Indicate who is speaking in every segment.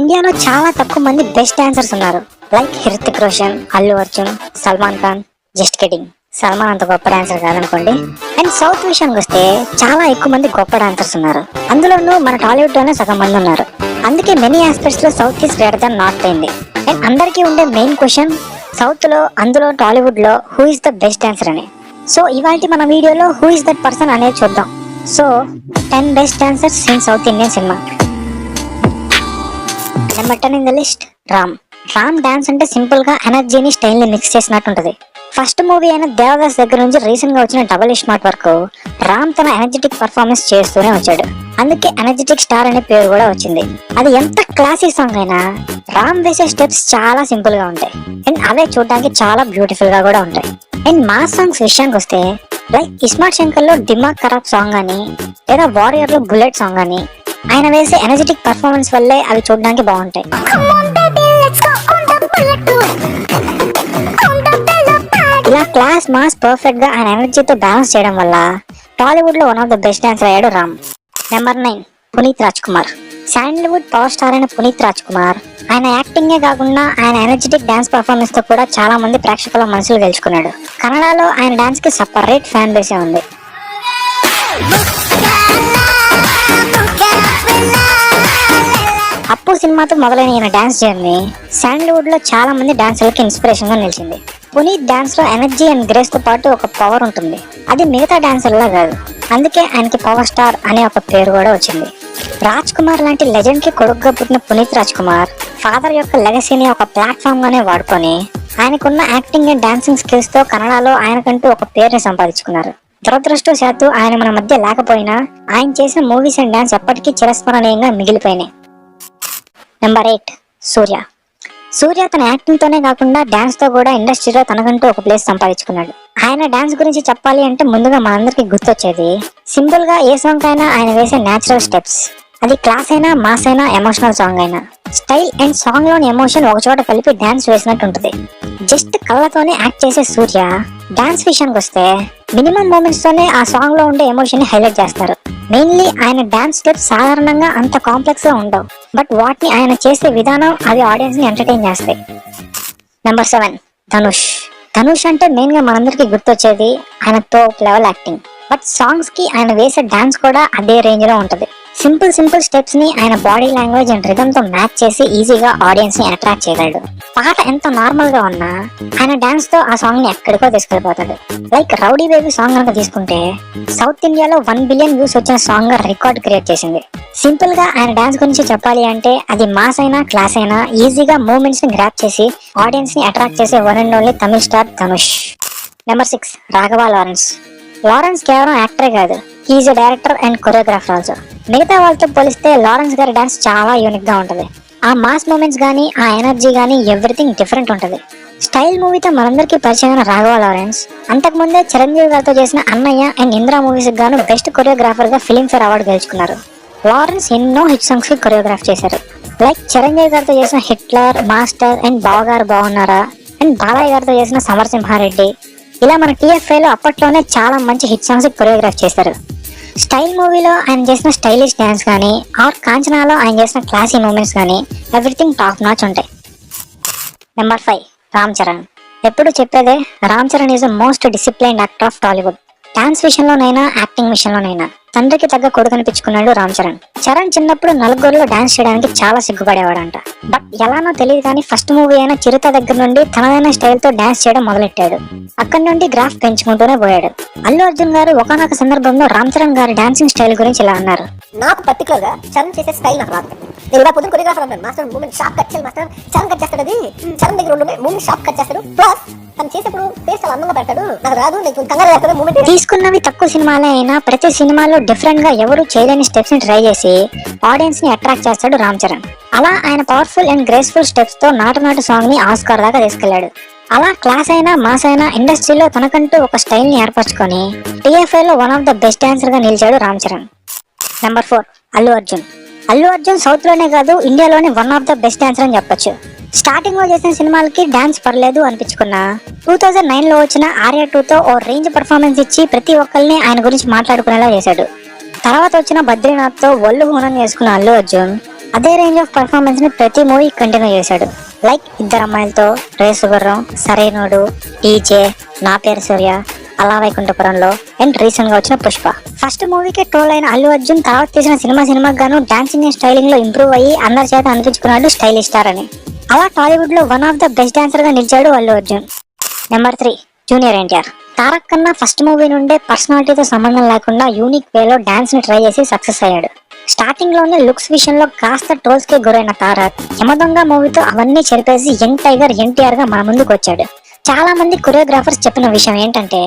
Speaker 1: ఇండియాలో చాలా తక్కువ మంది బెస్ట్ డాన్సర్స్ ఉన్నారు. Like Hrithik Roshan Allu Arjun Salman Khan. Just kidding Salman అంత గొప్ప డాన్సర్ కాదనుకోండి. అండ్ సౌత్ విషయానికి వస్తే చాలా ఎక్కువ మంది గొప్ప డాన్సర్స్ ఉన్నారు. అందులోనూ మన టాలీవుడ్లోనే సగం మంది ఉన్నారు. అందుకే many ఆస్పెక్ట్స్లో south is greater than north అయింది. అండ్ అందరికీ ఉండే మెయిన్ క్వశ్చన్ సౌత్లో అందులో టాలీవుడ్లో who is the best dancer అని. సో ఇవాళ మన వీడియోలో హూ ఇస్ దట్ పర్సన్ అనేది చూద్దాం. So ten best dancers in south Indian cinema number in the list Ram. Ram dance అంటే సింపుల్గా ఎనర్జీని స్టైల్ని మిక్స్ చేసినట్టు ఉంటది ఫస్ట్ మూవీ అయిన దేవదాస్ దగ్గర నుంచి రీసెంట్గా వచ్చిన డబుల్ స్మార్ట్ వరకు రామ్ తన ఎనర్జెటిక్ పర్ఫార్మెన్స్ చేస్తూనే వచ్చాడు. అందుకే ఎనర్జెటిక్ స్టార్ అనే పేరు కూడా వచ్చింది. అది ఎంత క్లాసిక్ సాంగ్ అయినా రామ్ వేసే స్టెప్స్ చాలా సింపుల్గా ఉంటాయి. అండ్ అవే చూడడానికి చాలా బ్యూటిఫుల్గా కూడా ఉంటాయి. అండ్ మా సాంగ్స్ విషయానికి వస్తే లైక్ ఇస్మార్ట్ శంకర్లో దిమాగ్ ఖరాబ్ సాంగ్ అని లేదా వారియర్లో బుల్లెట్ సాంగ్ అని ఆయన వేసే ఎనర్జెటిక్ పర్ఫార్మెన్స్ వల్లే అవి చూడడానికి బాగుంటాయి. ఇలా క్లాస్ మాస్ పర్ఫెక్ట్గా ఆయన ఎనర్జీతో బ్యాలెన్స్ చేయడం వల్ల టాలీవుడ్లో one of the best dancer అయ్యాడు Ram. Number nine Puneeth Raj Kumar Sandalwood power star అయిన పునీత్ రాజ్ కుమార్ ఆయన యాక్టింగే కాకుండా ఆయన ఎనర్జెటిక్ డాన్స్ పర్ఫార్మెన్స్తో కూడా చాలా మంది ప్రేక్షకుల మనసులు గెలుచుకున్నాడు. కన్నడలో ఆయన డాన్స్కి సపరేట్ ఫ్యాన్ బేసే ఉంది. సినిమాతో మొదలైన ఈయన డాన్స్ జర్నీ శాండల్వుడ్లో చాలా మంది డాన్సర్లకు ఇన్స్పిరేషన్గా నిలిచింది. పునీత్ డాన్స్లో ఎనర్జీ అండ్ గ్రేస్తో పాటు ఒక పవర్ ఉంటుంది. అది మిగతా డాన్సర్లా కాదు. అందుకే ఆయనకి పవర్ స్టార్ అనే ఒక పేరు కూడా వచ్చింది. రాజ్ కుమార్ లాంటి లెజెండ్కి కొడుకుగా పుట్టిన పునీత్ రాజ్ కుమార్ ఫాదర్ యొక్క లెగసీని ఒక ప్లాట్ఫామ్ గానే వాడుకొని ఆయనకున్న యాక్టింగ్ అండ్ డాన్సింగ్ స్కిల్స్తో కన్నడలో ఆయనకంటూ ఒక పేరుని సంపాదించుకున్నారు. దురదృష్టవశాత్తు ఆయన మన మధ్య లేకపోయినా ఆయన చేసిన మూవీస్ అండ్ డాన్స్ ఎప్పటికీ చిరస్మరణీయంగా మిగిలిపోయినాయి. నెంబర్ ఎయిట్ సూర్య సూర్య తన యాక్టింగ్ తోనే కాకుండా డాన్స్తో కూడా ఇండస్ట్రీలో తనకంటూ ఒక ప్లేస్ సంపాదించుకున్నాడు. ఆయన డాన్స్ గురించి చెప్పాలి అంటే ముందుగా మనందరికి గుర్తొచ్చేది సింపుల్గా ఏ సాంగ్ అయినా ఆయన వేసే నేచురల్ స్టెప్స్ అది క్లాస్ అయినా మాస్ అయినా ఎమోషనల్ సాంగ్ అయినా. స్టైల్ అండ్ సాంగ్లోని ఎమోషన్ ఒక చోట కలిపి డాన్స్ వేసినట్టు ఉంటుంది. జస్ట్ కళ్ళతోనే యాక్ట్ చేసే సూర్య డాన్స్ విషయానికి వస్తే మినిమం మూమెంట్స్ తోనే ఆ సాంగ్లో ఉండే ఎమోషన్ని హైలైట్ చేస్తారు. మెయిన్లీ ఆయన డాన్స్ స్టెప్స్ సాధారణంగా అంత కాంప్లెక్స్గా ఉండవు. బట్ వాటిని ఆయన చేసే విధానం అవి ఆడియన్స్ని ఎంటర్టైన్ చేస్తాయి. నెంబర్ సెవెన్ ధనుష్ ధనుష్ అంటే మెయిన్గా మనందరికి గుర్తొచ్చేది ఆయన టాప్ లెవెల్ యాక్టింగ్ బట్ సాంగ్స్కి ఆయన వేసే డాన్స్ కూడా అదే రేంజ్లో ఉంటది. సింపుల్ సింపుల్ స్టెప్స్ని ఆయన బాడీ లాంగ్వేజ్ అండ్ రిథమ్తో మ్యాచ్ చేసి ఈజీగా ఆడియన్స్ని అట్రాక్ట్ చేయగలడు. పాట ఎంత నార్మల్గా ఉన్నా ఆయన డాన్స్తో ఆ సాంగ్ని ఎక్కడికో తీసుకెళ్ళిపోతాడు లైక్ రౌడీ బేబీ సాంగ్ కనుక తీసుకుంటే సౌత్ ఇండియాలో వన్ బిలియన్ వ్యూస్ వచ్చిన సాంగ్గా రికార్డ్ క్రియేట్ చేసింది. సింపుల్గా ఆయన డాన్స్ గురించి చెప్పాలి అంటే అది మాస్ అయినా క్లాస్ అయినా ఈజీగా మూమెంట్స్ని గ్రాప్ చేసి ఆడియన్స్ని అట్రాక్ట్ చేసే one and only Tamil star Dhanush number six Raghava Lawrence Lawrence కేవలం యాక్టరే కాదు. He is a director and choreographer also మిగతా వాళ్ళతో పోలిస్తే లారెన్స్ గారి డాన్స్ చాలా యూనిక్గా ఆ మాస్ మూమెంట్స్ గానీ ఆ ఎనర్జీ గానీ ఎవ్రీథింగ్ డిఫరెంట్ ఉంటుంది. స్టైల్ మూవీతో మనందరికీ పరిచయమైన రాఘవ లారెన్స్ అంతకుముందే చిరంజీవి గారితో చేసిన అన్నయ్య అండ్ ఇంద్రా మూవీస్ గాను బెస్ట్ కొరియోగ్రాఫర్గా ఫిలింఫేర్ అవార్డు గెలుచుకున్నారు. లారెన్స్ ఎన్నో హిట్ సాంగ్స్కి కొరియోగ్రాఫ్ చేశారు. లైక్ చిరంజీవి గారితో చేసిన హిట్లర్ మాస్టర్ అండ్ బావగారు బాగున్నారా? అండ్ బాలయ్య గారితో చేసిన సమరసింహారెడ్డి ఇలా మన టీఎఫ్ఐలో లో అప్పట్లోనే చాలా మంచి హిట్ సాంగ్స్ కొరియోగ్రాఫ్ చేశారు. స్టైల్ మూవీలో ఆయన చేసిన స్టైలిష్ డ్యాన్స్ కానీ ఆర్ కాంచనాలో ఆయన చేసిన క్లాసీ మూమెంట్స్ కానీ ఎవ్రీథింగ్ టాప్ నాచ్ ఉంటాయి. నెంబర్ ఫైవ్ రామ్ చరణ్ ఎప్పుడు చెప్పేదే Ram Charan is most discipline actor of Tollywood dance విషయంలోనైనా యాక్టింగ్ విషయంలోనైనా. తండ్రికి తగ్గ కొడుకనిపించుకున్నాడు రామ్ చరణ్. చరణ్ చిన్నప్పుడు నలుగురులో డాన్స్ చేయడానికి చాలా సిగ్గుపడేవాడంట. బట్ ఎలానో తెలియదు కానీ ఫస్ట్ మూవీ అయిన చిరుత దగ్గర నుండి తనదైన స్టైల్తో డాన్స్ చేయడం మొదలెట్టాడు. అక్కడి నుండి గ్రాఫ్ పెంచుకుంటూనే పోయాడు. అల్లు అర్జున్ గారు ఒకనొక సందర్భంలో రామ్ చరణ్ గారి డాన్సింగ్ స్టైల్ గురించి ఇలా అన్నారు.
Speaker 2: నాకు పర్టికులర్గా చరణ్ చేసే స్టైల్ నాకు రాదు. నేను ఇలా పొద్దున కొరియోగ్రాఫర్ అన్నాను. మాస్టర్ మూమెంట్ షాప్ కట్ చేయాలి మాస్టర్. చరణ్ కట్ చేస్తాడు అది చరణ్ దగ్గర ఉండే మూమెంట్ షాప్ కట్ చేస్తాడు. ప్లస్ తను చేసేప్పుడు చాలా అందంగా పెడతాడు. నాకు రాదు కంగారు మూమెంట్
Speaker 1: తీసుకున్నవి తక్కువ సినిమాలే అయినా ప్రతి సినిమాలో డిఫరెంట్గా ఎవరు చేయలేని స్టెప్స్ని ట్రై చేసి ఆడియన్స్ని అట్రాక్ట్ చేస్తాడు రామ్ చరణ్. అలా ఆయన పవర్ఫుల్ అండ్ గ్రేస్ఫుల్ స్టెప్స్తో నాటు నాటు సాంగ్ని ఆస్కార్ దాకా తీసుకెళ్ళాడు అలా క్లాస్ అయినా మాస్ అయినా ఇండస్ట్రీలో తనకంటూ ఒక స్టైల్ని ఏర్పరచుకొని టిఎఫ్ఐ లో వన్ ఆఫ్ ద బెస్ట్ డాన్సర్గా నిలిచాడు Ram Charan. Number four Allu Arjun. Allu Arjun సౌత్లోనే కాదు ఇండియాలోనే one of the best dancer అని చెప్పొచ్చు. స్టార్టింగ్లో చేసిన సినిమాలకి డాన్స్ పర్లేదు అనిపించుకున్నా. టూ థౌజండ్ నైన్లో వచ్చిన ఆర్యా టూతో ఓ రేంజ్ పర్ఫార్మెన్స్ ఇచ్చి ప్రతి ఒక్కరిని ఆయన గురించి మాట్లాడుకునేలా చేశాడు. తర్వాత వచ్చిన బద్రీనాథ్తో ఒళ్ళు హోనం చేసుకున్న అల్లు అర్జున్ అదే రేంజ్ ఆఫ్ పర్ఫార్మెన్స్ని ప్రతి మూవీ కంటిన్యూ చేశాడు. లైక్ ఇద్దరు అమ్మాయిలతో రేసు గుర్రం సరైనోడు డీజే నా పేరు సూర్య అలా వైకుంఠపురంలో అండ్ రీసెంట్గా వచ్చిన పుష్ప. ఫస్ట్ మూవీకి ట్రోల్ అయిన అల్లు అర్జున్ తర్వాత తీసిన సినిమా సినిమాకి గాను డాన్సింగ్ స్టైలింగ్లో ఇంప్రూవ్ అయ్యి అందరి చేత అనిపించుకున్నాడు స్టైలిష్ స్టార్ అని. అలా టాలీవుడ్లో వన్ ఆఫ్ ద బెస్ట్ డాన్సర్గా నిలిచాడు Allu Arjun. Number three junior NTR. Tarak కన్నా ఫస్ట్ మూవీ నుండే పర్సనాలిటీతో సంబంధం లేకుండా యూనిక్ వేలో డాన్స్ని ట్రై చేసి సక్సెస్ అయ్యాడు. స్టార్టింగ్లోనే లుక్స్ విషయంలో కాస్త ట్రోల్స్కి గురైన తారక్ యమదొంగ మూవీతో అవన్నీ చెరిపేసి యంగ్ టైగర్ ఎన్టీఆర్గా మన ముందుకు వచ్చాడు. చాలా మంది కొరియోగ్రాఫర్స్ చెప్పిన విషయం ఏంటంటే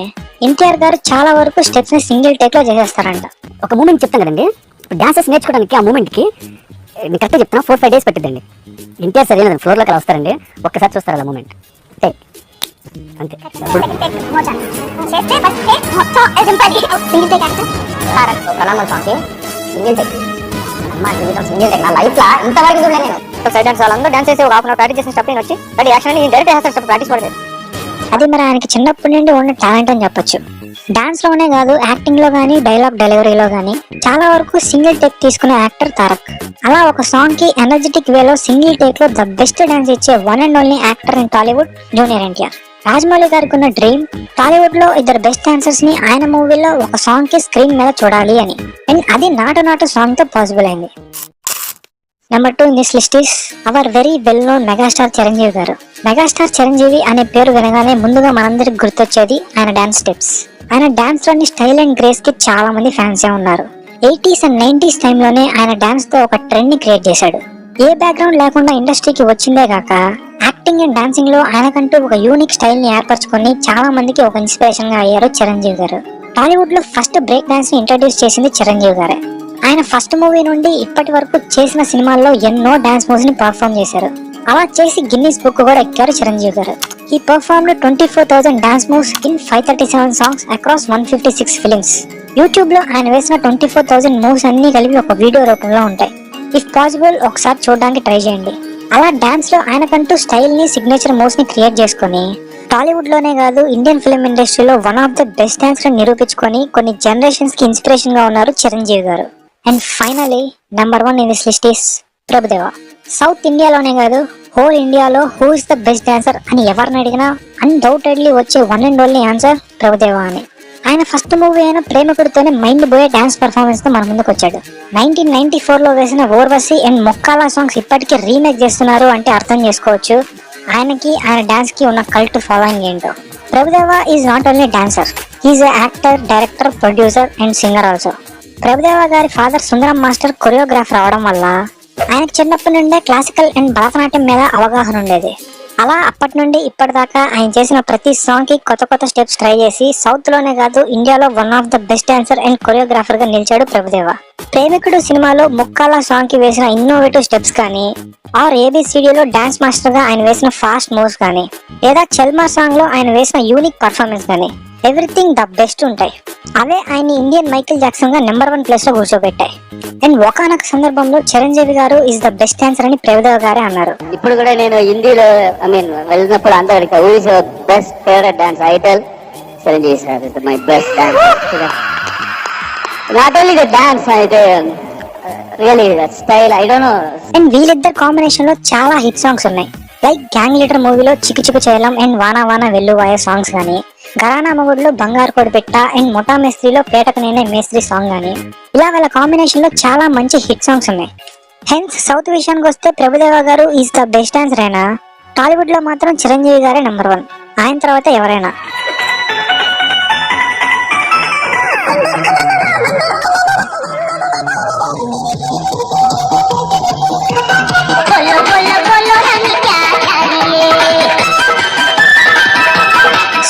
Speaker 1: ఎన్టీఆర్ గారు చాలా వరకు స్టెప్స్ని సింగిల్ టేక్లో చేసేస్తారంట.
Speaker 2: ఒక మూమెంట్ చెప్తాను కదండి. డాన్సెస్ నేర్చుకోవడానికి ఆ మూమెంట్కి మీకు కరెక్ట్ చెప్తున్నా ఫోర్ ఫైవ్ డేస్ పట్టిద్దండి. ఎన్టీఆర్ సరైన ఫ్లోర్లోకి వస్తారండి. ఒక్కసారి చూస్తారు అలా మూమెంట్ అంతే. ప్రణామాలు స్వామి సింగిల్ టేక్ అమ్మా జీవితం సింగిల్ టేక్ నా లైఫ్లో ఇంతవరకు చూడలేదు నేను. సైడ్ డాన్స్ వాళ్ళందరూ డాన్స్ చేసి ఒక హాఫ్ అవర్ ప్రాక్టీస్ చేసిన స్టెప్ నేను వచ్చి రెడీ యాక్షన్ నేను డైరెక్ట్ చేస్తాను స్టెప్ ప్రాక్టీస్ పడలేదు
Speaker 1: అది మరి ఆయనకి చిన్నప్పటి నుండి ఉన్న టాలెంట్ అని చెప్పొచ్చు. డాన్స్లోనే కాదు యాక్టింగ్లో గానీ డైలాగ్ డెలివరీలో గానీ చాలా వరకు సింగిల్ టేక్ తీసుకునే యాక్టర్ తారక్. అలా ఒక సాంగ్కి ఎనర్జెటిక్ వేలో సింగిల్ టేక్లో ద బెస్ట్ డాన్స్ ఇచ్చే one and only actor in Tollywood junior NTR Rajamouli గారికి ఉన్న డ్రీమ్ టాలీవుడ్లో ఇద్దరు బెస్ట్ డాన్సర్స్ని ఆయన మూవీలో ఒక సాంగ్కి స్క్రీన్ మీద చూడాలి అని. అండ్ అది నాటు నాటు సాంగ్తో పాసిబుల్ అయింది. Number two in this list is our very well known megastar Chiranjeevi garu. Megastar Chiranjeevi అనే పేరు వినగానే ముందుగా మనందరికి గుర్తొచ్చేది ఆయన డాన్స్ స్టెప్స్ ఆయన డాన్స్లోని స్టైల్ అండ్ గ్రేస్కి చాలా మంది ఫ్యాన్స్ ఉన్నారు. ఎయిటీస్ అండ్ నైన్టీస్ టైంలోనే ఆయన డాన్స్తో ఒక ట్రెండ్ని క్రియేట్ చేశాడు. ఏ బ్యాక్గ్రౌండ్ లేకుండా ఇండస్ట్రీకి వచ్చిందే కాక యాక్టింగ్ అండ్ డాన్సింగ్లో ఆయనకంటూ ఒక యూనిక్ స్టైల్ని ఏర్పరచుకొని చాలా మందికి ఒక ఇన్స్పిరేషన్గా అయ్యారు చిరంజీవి గారు. టాలీవుడ్లో ఫస్ట్ బ్రేక్ డాన్స్ని ఇంట్రడ్యూస్ చేసింది చిరంజీవి గారే. ఆయన ఫస్ట్ మూవీ నుండి ఇప్పటి వరకు చేసిన సినిమాల్లో ఎన్నో డాన్స్ మూవ్స్ని పర్ఫామ్ చేశారు. అలా చేసి గిన్నీస్ బుక్ కూడా ఎక్కారు చిరంజీవి గారు. ఈ perform twenty four thousand dance moves in five thirty seven songs across one fifty six films యూట్యూబ్లో ఆయన వేసిన ట్వంటీ ఫోర్ థౌసండ్ మూవ్స్ అన్ని కలిపి ఒక వీడియో రూపంలో ఉంటాయి. ఇఫ్ పాసిబుల్ ఒకసారి చూడడానికి ట్రై చేయండి. అలా డాన్స్లో ఆయనకంటూ స్టైల్ని సిగ్నేచర్ మూవ్స్ని క్రియేట్ చేసుకుని టాలీవుడ్లోనే కాదు ఇండియన్ ఫిల్మ్ ఇండస్ట్రీలో one of the best dancer నిరూపించుకొని కొన్ని జనరేషన్స్కి ఇన్స్పిరేషన్గా ఉన్నారు Chiranjeevi garu. And finally number one in this list is Prabhudeva south ఇండియాలోనే కాదు హోల్ ఇండియాలో who is the best dancer అని ఎవరిని అడిగినా అన్డౌటెడ్లీ వచ్చే one and only answer Prabhudeva అని. ఆయన ఫస్ట్ మూవీ అయిన ప్రేమికుడితోనే మైండ్ పోయే డాన్స్ పర్ఫార్మెన్స్తో మన ముందుకు వచ్చాడు. నైన్టీన్ నైన్టీ ఫోర్లో వేసిన ఓర్వసి అండ్ మొక్కాల సాంగ్స్ ఇప్పటికీ రీమేక్ చేస్తున్నారు అంటే అర్థం చేసుకోవచ్చు. ఆయనకి ఆయన డాన్స్కి ఉన్న కల్ట్ ఫాలోయింగ్ ఏంటో. Prabhudeva is not only dancer is actor director producer and singer also Prabhudeva గారి ఫాదర్ సుందరం మాస్టర్ కొరియోగ్రాఫర్ అవడం వల్ల ఆయనకు చిన్నప్పటి నుండే క్లాసికల్ అండ్ భరతనాట్యం మీద అవగాహన ఉండేది. అలా అప్పటి నుండి ఇప్పటిదాకా ఆయన చేసిన ప్రతి సాంగ్కి కొత్త కొత్త స్టెప్స్ ట్రై చేసి సౌత్లోనే కాదు ఇండియాలో one of the best dancer and కొరియోగ్రాఫర్గా నిలిచాడు ప్రభుదేవ. ప్రేమికుడు సినిమాలో ముక్కాల సాంగ్కి వేసిన ఇన్నోవేటివ్ స్టెప్స్ కానీ ఆర్ ఏబిసిడిలో డాన్స్ మాస్టర్గా ఆయన వేసిన ఫాస్ట్ మూవ్స్ కానీ లేదా చల్మా సాంగ్లో ఆయన వేసిన యూనిక్ పర్ఫార్మెన్స్ కానీ ఎవ్రీథింగ్ ద బెస్ట్ ఉంటాయి. అవే ఆయన ఇండియన్ మైకిల్ జాక్సన్గా నెంబర్ వన్ ప్లేస్లో కూర్చోబెట్టాయి. అండ్ ఒకనొక సందర్భంలో చిరంజీవి గారు ఇస్ ద బెస్ట్ డాన్సర్ అని ప్రభుదేవ గారే అన్నారు.
Speaker 2: ఇప్పుడు కూడా నేను హిందీలో ఐ మీన్ వెళ్ళినప్పుడు అందరికి who is your best favourite dance idol Chiranjeevi sir is my best dance not only the dance అయితే really style I don't know
Speaker 1: and వీళ్ళిద్దరు కాంబినేషన్లో చాలా హిట్ సాంగ్స్ ఉన్నాయి. Like Gang Leader movie Chikku Chikku చేయలం and వానా వానా వెల్లువాయ songs కానీ ఘరానా మొగుడులో బంగారు కొడి పెట్ట అండ్ మొటా మేస్త్రిలో పేటకు నేనే మేస్త్రి సాంగ్ కానీ ఇలా వాళ్ళ కాంబినేషన్లో చాలా మంచి హిట్ సాంగ్స్ ఉన్నాయి. హెన్స్ సౌత్ విషయానికి వస్తే ప్రభుదేవ గారు ఈజ్ ద బెస్ట్ డాన్సర్ అయినా టాలీవుడ్లో మాత్రం చిరంజీవి గారే నెంబర్ వన్. ఆయన తర్వాత ఎవరైనా.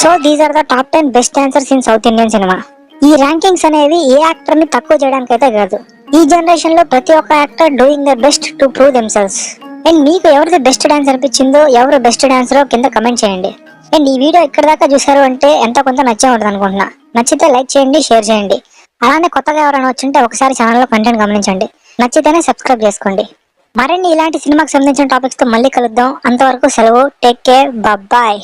Speaker 1: So these are the top ten best dancers in south Indian cinema ఈ ర్యాంకింగ్స్ అనేవి ఏ యాక్టర్ని తక్కువ చేయడానికి అయితే కాదు. ఈ జనరేషన్లో ప్రతి ఒక్క actor doing the best to prove themselves and మీకు ఎవరిది బెస్ట్ డాన్స్ అనిపించిందో ఎవరు బెస్ట్ డాన్సరో కింద కమెంట్ చేయండి. అండ్ ఈ వీడియో ఇక్కడ దాకా చూసారు అంటే ఎంత కొంత నచ్చే ఉంటుంది అనుకుంటున్నా. నచ్చితే లైక్ చేయండి షేర్ చేయండి. అలానే కొత్తగా ఎవరైనా వచ్చింటే ఒకసారి ఛానల్లో కంటెంట్ గమనించండి. నచ్చితేనే సబ్స్క్రైబ్ చేసుకోండి. మరిన్ని ఇలాంటి సినిమాకి సంబంధించిన టాపిక్స్తో మళ్ళీ కలుద్దాం. అంతవరకు సెలవు. Take care bye